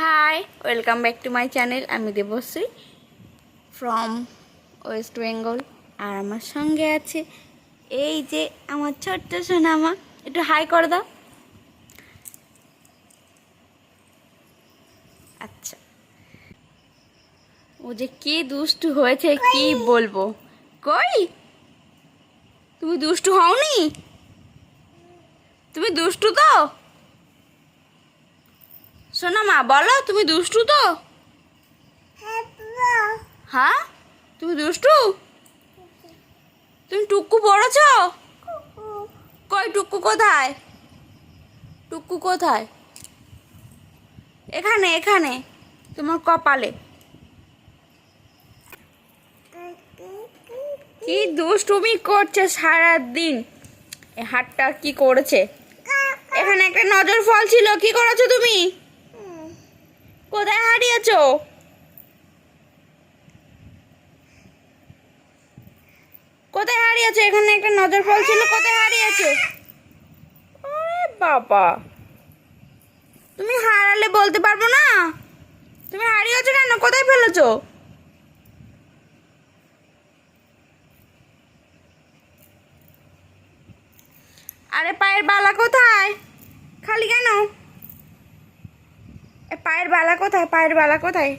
Hi welcome back to my channel আমি Debashree from West Bengal আর আমার সঙ্গে আছে এই যে আমার ছোট্ট সোনামা। একটু হাই করে দাও। আচ্ছা। ও যে কি দুষ্টু হয়েছে কি বলব? কই? তুমি দুষ্টু হওনি? তুমি দুষ্টু তো? শোনা মা, বলো, তুমি দুষ্টু তো? হ্যাঁ তুমি দুষ্টু? তুমি টুকু পড়েছ? কই টুকু কোথায়? টুকু কোথায়? এখানে এখানে, তোমার কপালে। কি দুষ্টুমি করছে সারা দিন এ হাতটা কি করেছে? এখানে একটা নজর ফল ছিল, কি করেছ তুমি? কোথায় হারিয়েছ? কোথায় হারিয়েছো? এখানে একটা নজর ফল ছিল, কোথায় হারিয়েছো? বাবা। তুমি হারালে বলতে পারব না? তুমি হারিয়েছো কেন? কোথায় ফেলেছো? আরে পায়ের বালা কোথায়? খালি কেন? পায়ের বালা কোথায়? পায়ের বালা কোথায়?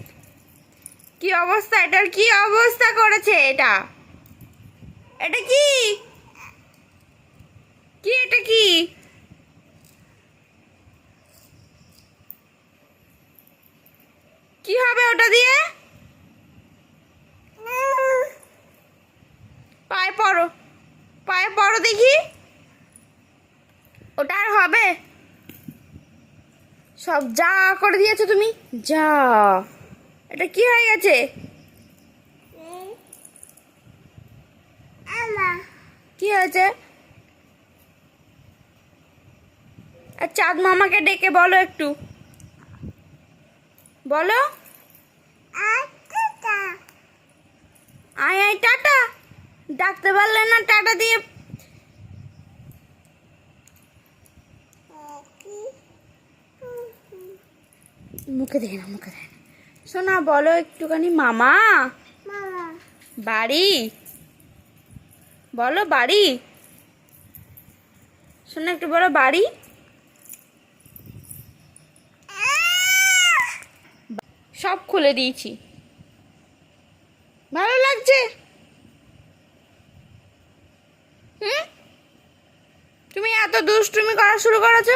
কি অবস্থা? এটার কি অবস্থা করেছে এটা? এটা কি? কি এটা কি? কি হবে ওটা দিয়ে পায়ে পড়ো পায়ে পড়ো দেখি ওটা আর হবে সব যা করে দিয়েছ তুমি? যা। এটা কি হয়ে গেছে? কি হয়েছে? আর চাঁদ মামাকে ডেকে বলো একটু। বলো। আয় আয়, টাটা। ডাকতে পারলে না টাটা দিয়ে মুখে দেখে না মুখে দেখে না শোনা বলো একটুখানি মামা। বাড়ি? বলো বাড়ি? শোনা একটু বলো বাড়ি? সব খুলে দিয়েছি। ভালো লাগছে? হুম? তুমি এত দুষ্টুমি করা শুরু করেছ?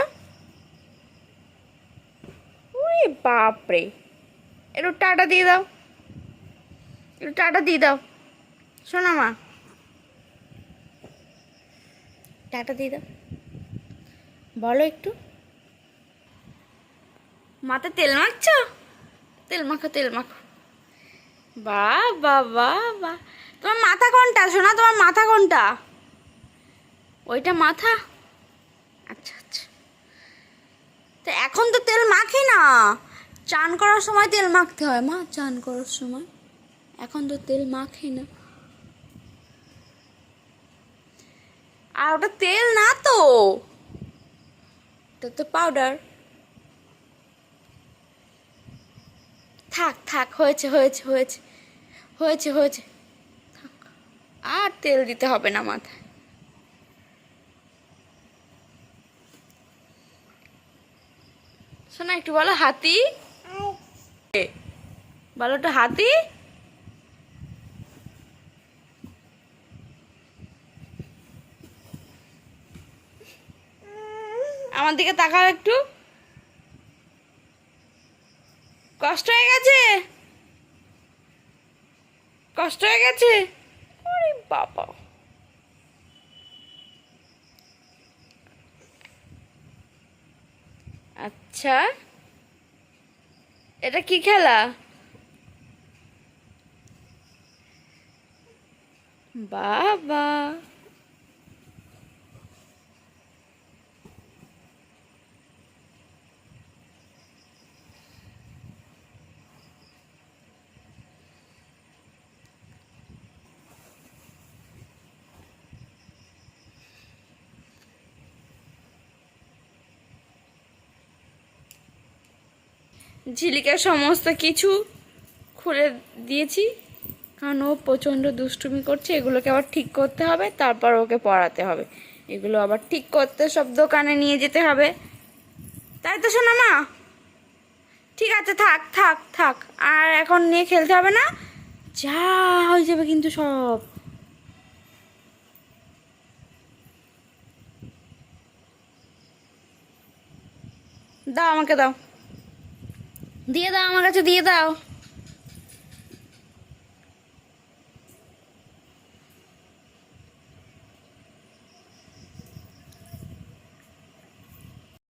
বাপরে। একটু টাটা দিয়ে দাও। একটু টাটা দিয়ে দাও। শোনা মা। টাটা দিয়ে দাও। বলো একটু। মাথা তেল মাখছ? তেল মাখো তেল মাখো। বা বা বা বা তোমার মাথা কোনটা? শোনা, তোমার মাথা কোনটা? ওইটা মাথা। আচ্ছা আচ্ছা। তো এখন তো তেল মাখি না। চান করার সময় তেল মাখতে হয়, মা। চান করার সময়। এখন তো তেল মাখি না। আর ওটা তেল না তো। ওটা তো পাউডার থাক থাক, হয়েছে হয়েছে হয়েছে। হয়েছে হয়েছে। আর তেল দিতে হবে না মাথায়। শোনা একটু বলো, হাতি? বলো হাতি? আমার দিকে তাকাও একটু। কষ্ট হয়ে গেছে? কষ্ট হয়ে গেছে? বাবা। আচ্ছা। এটা কি খেলা? বাবা। ঝিলিকার সমস্ত কিছু খুলে দিয়েছি। কারণ ও প্রচণ্ড দুষ্টুমি করছে, এগুলোকে আবার ঠিক করতে হবে, তারপর ওকে পড়াতে হবে। এগুলো আবার ঠিক করতে সব দোকানে নিয়ে যেতে হবে। তাই তো শোনো মা। ঠিক আছে, থাক থাক থাক। আর এখন নিয়ে খেলতে হবে না? যা হয়ে যাবে কিন্তু সব। দাও আমাকে দাও। দিয়ে দাও, আমার কাছে দিয়ে দাও।